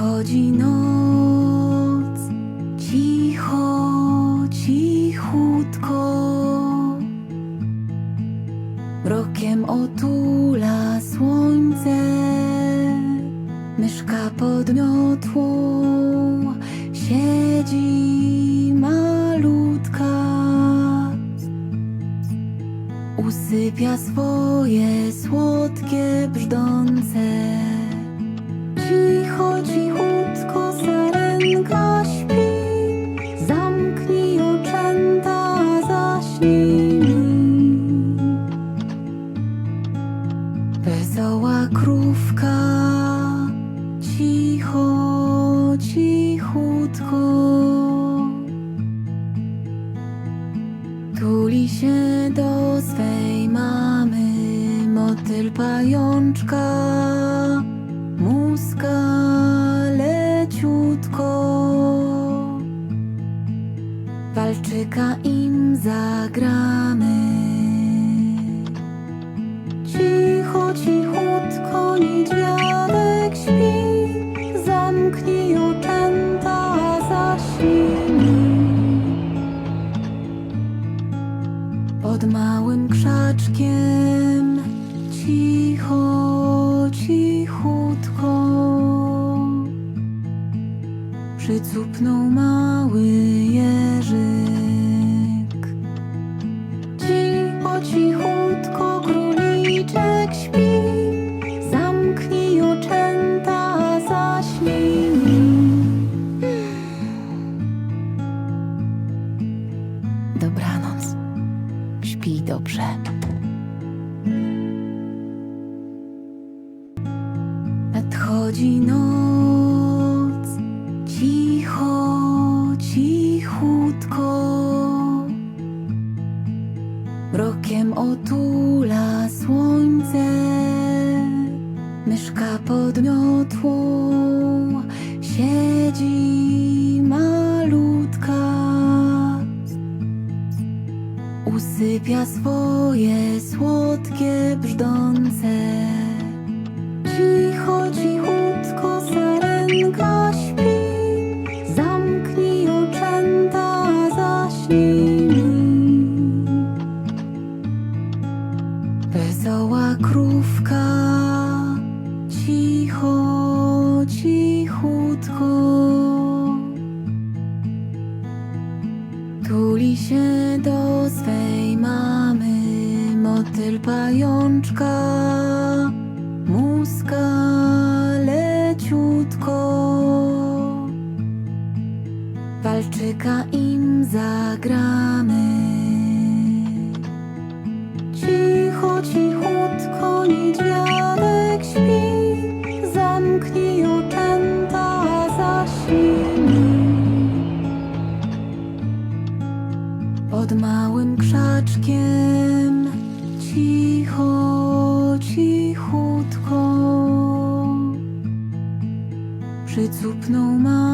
Nadchodzi noc, cicho, cichutko. Rokiem otula słońce, myszka pod siedzi malutka. Usypia swoje słodkie brzdące. Wesoła krówka, cicho, cichutko. Tuli się do swej mamy, motyl pajączka, muska leciutko. Walczyka im zagramy. Pod małym krzaczkiem. Cicho, cichutko. Przycupnął mały przycupnął mały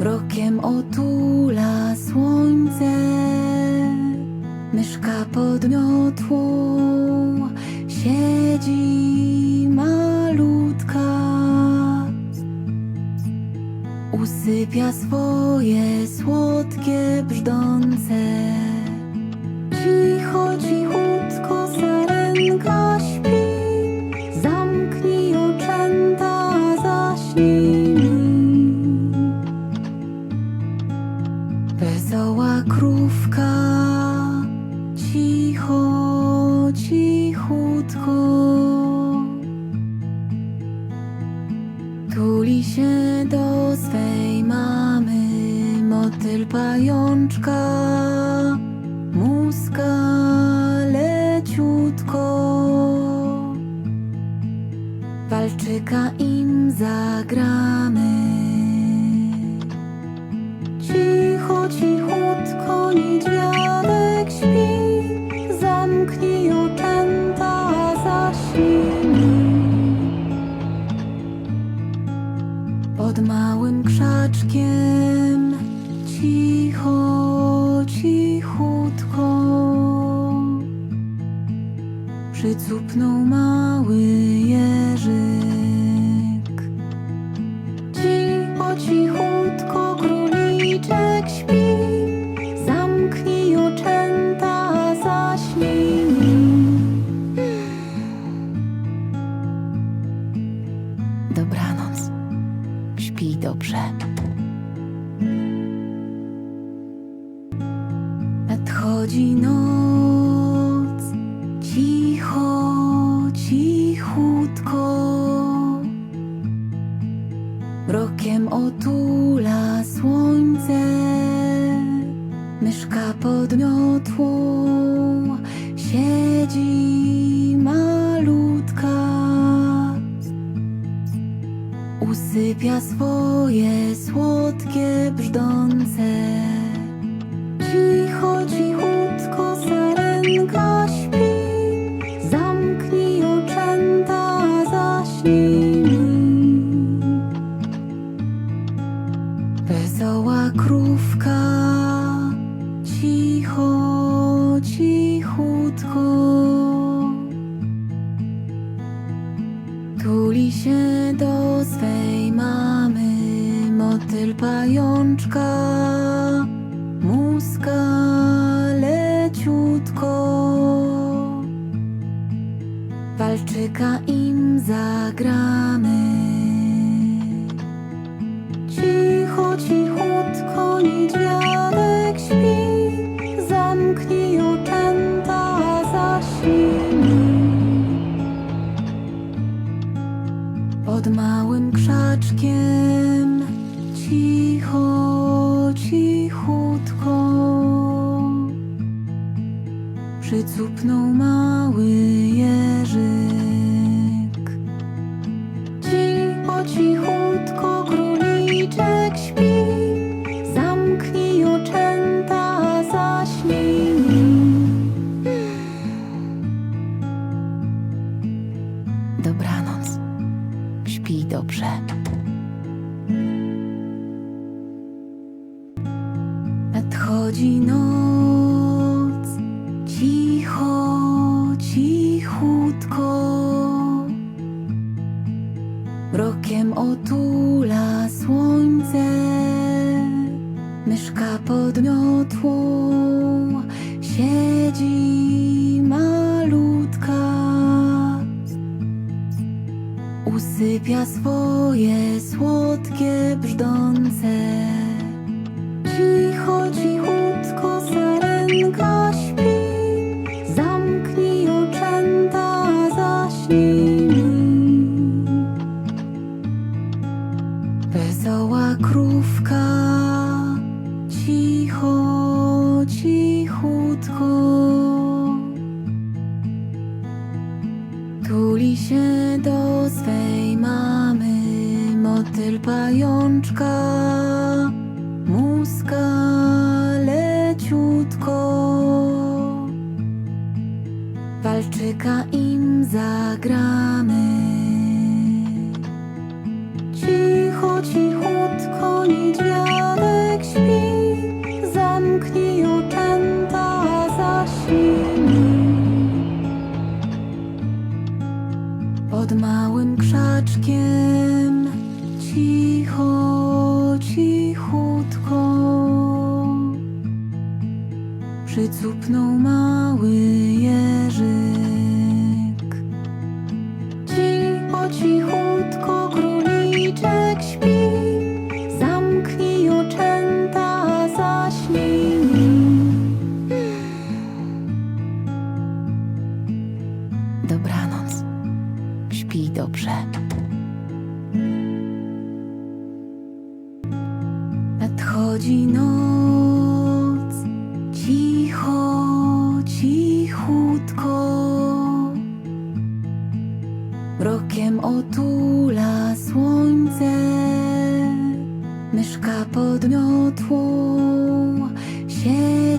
Rokiem otula słońce, myszka pod miotłą siedzi malutka usypia swoje słodkie brzdące. smutku. Tuli się do swej mamy Motyl pajączka. Muska leciutko. Walczyka im zagramy. przycupnął mały jeży. Tuli się do swej mamy Motyl pajączka. Muska leciutko. Walczyka im zagramy. Małym krzaczkiem. Cicho, cichutko. Przycupnął mały jeżyk. Cicho, cichutko. Myszka pod miotłą siedzi malutka. Usypia swoje słodkie brzdące. Motyl pajączka muska leciutko. Walczyka im zagramy.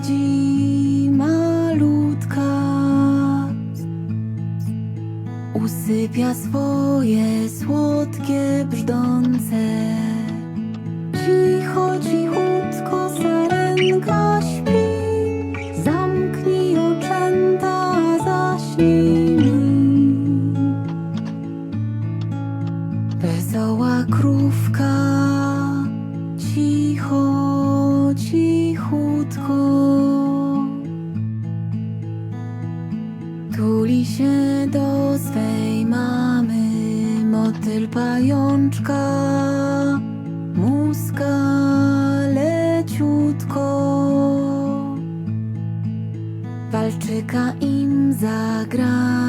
siedzi malutka, usypia swoje słodkie brzdące. muzyka im zagra.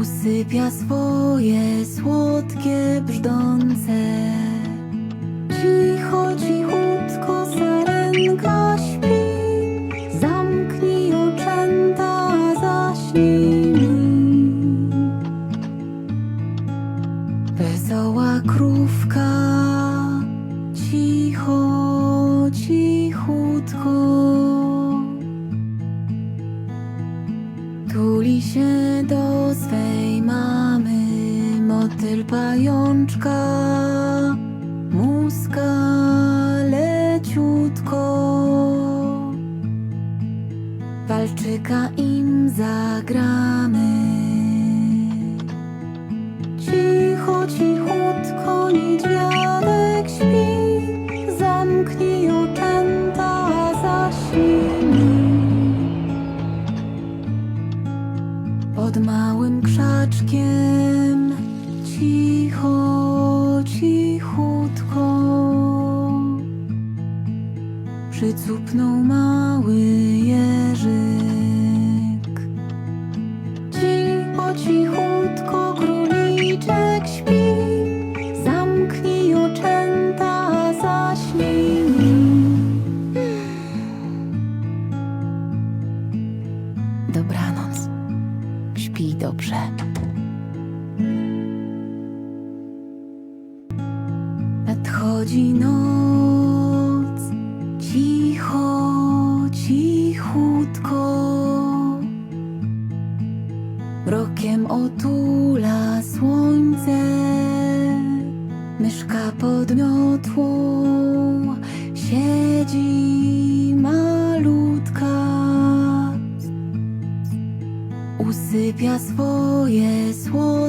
usypia swoje słodkie brzdące. Cicho, cicho. Kowalczyka im zagramy. Cicho, cichutko niedźwiadek śpi, zamknij oczęta, a zaśnij. Pod małym krzaczkiem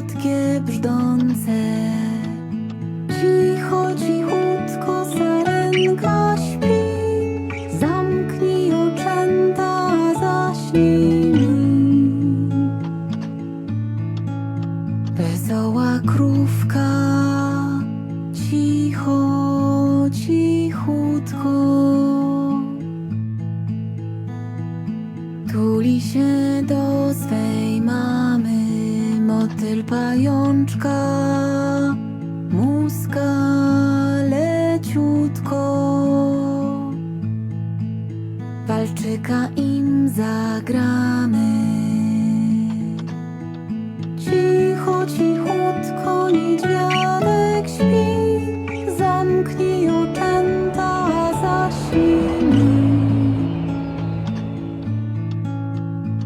not give zagramy. Cicho, cichutko, niedźwiadek śpi, zamknij oczęta, zaśnij.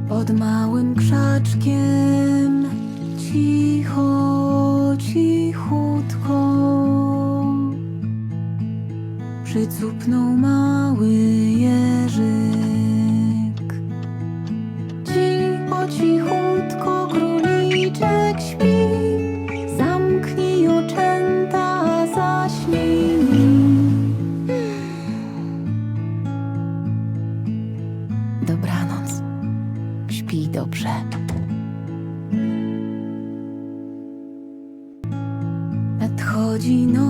Pod małym krzaczkiem cicho, cichutko, przycupnął mały dobrze. Nadchodzi noc.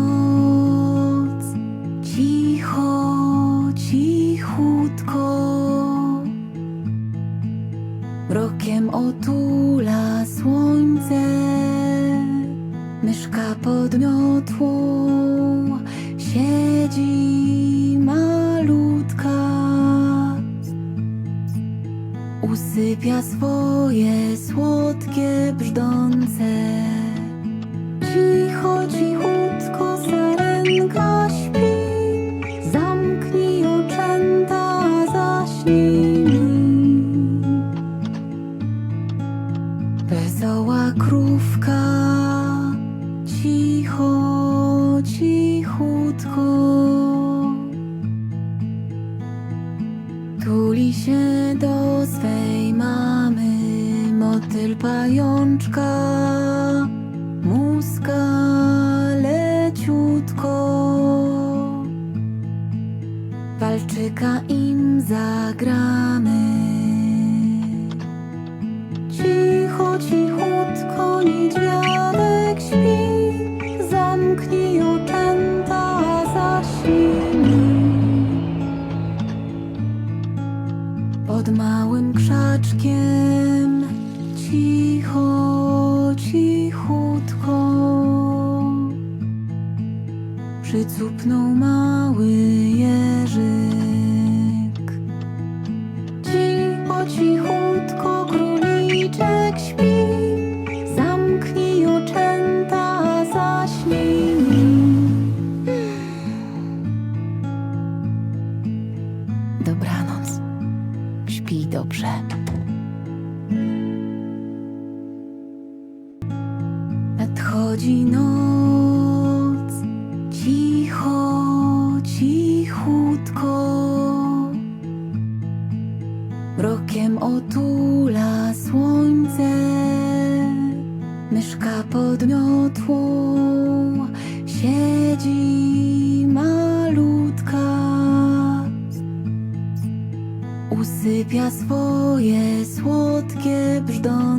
Dobranoc. Śpij dobrze. Nadchodzi noc. Wygłupia swoje słodkie brzdące.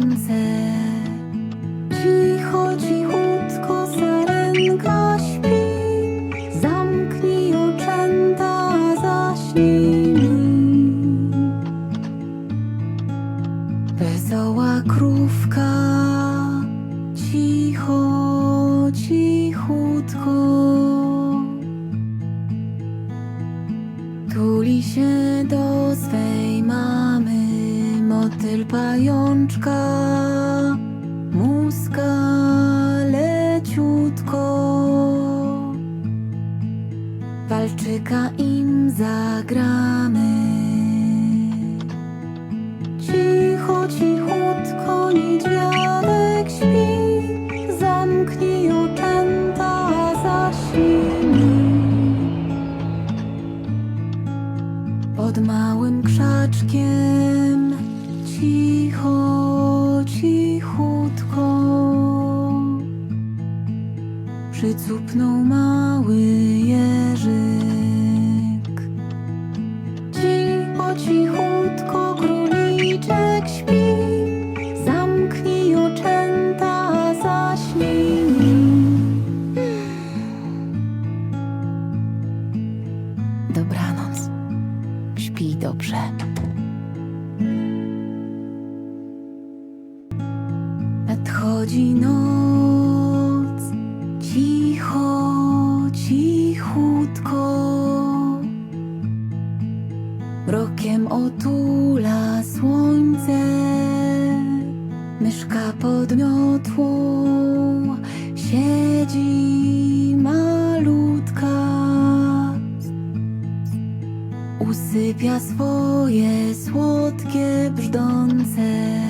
Nadchodzi noc, cicho, cichutko. Mrokiem otula słońce, myszka pod siedzi malutka. Usypia swoje słodkie brzdące.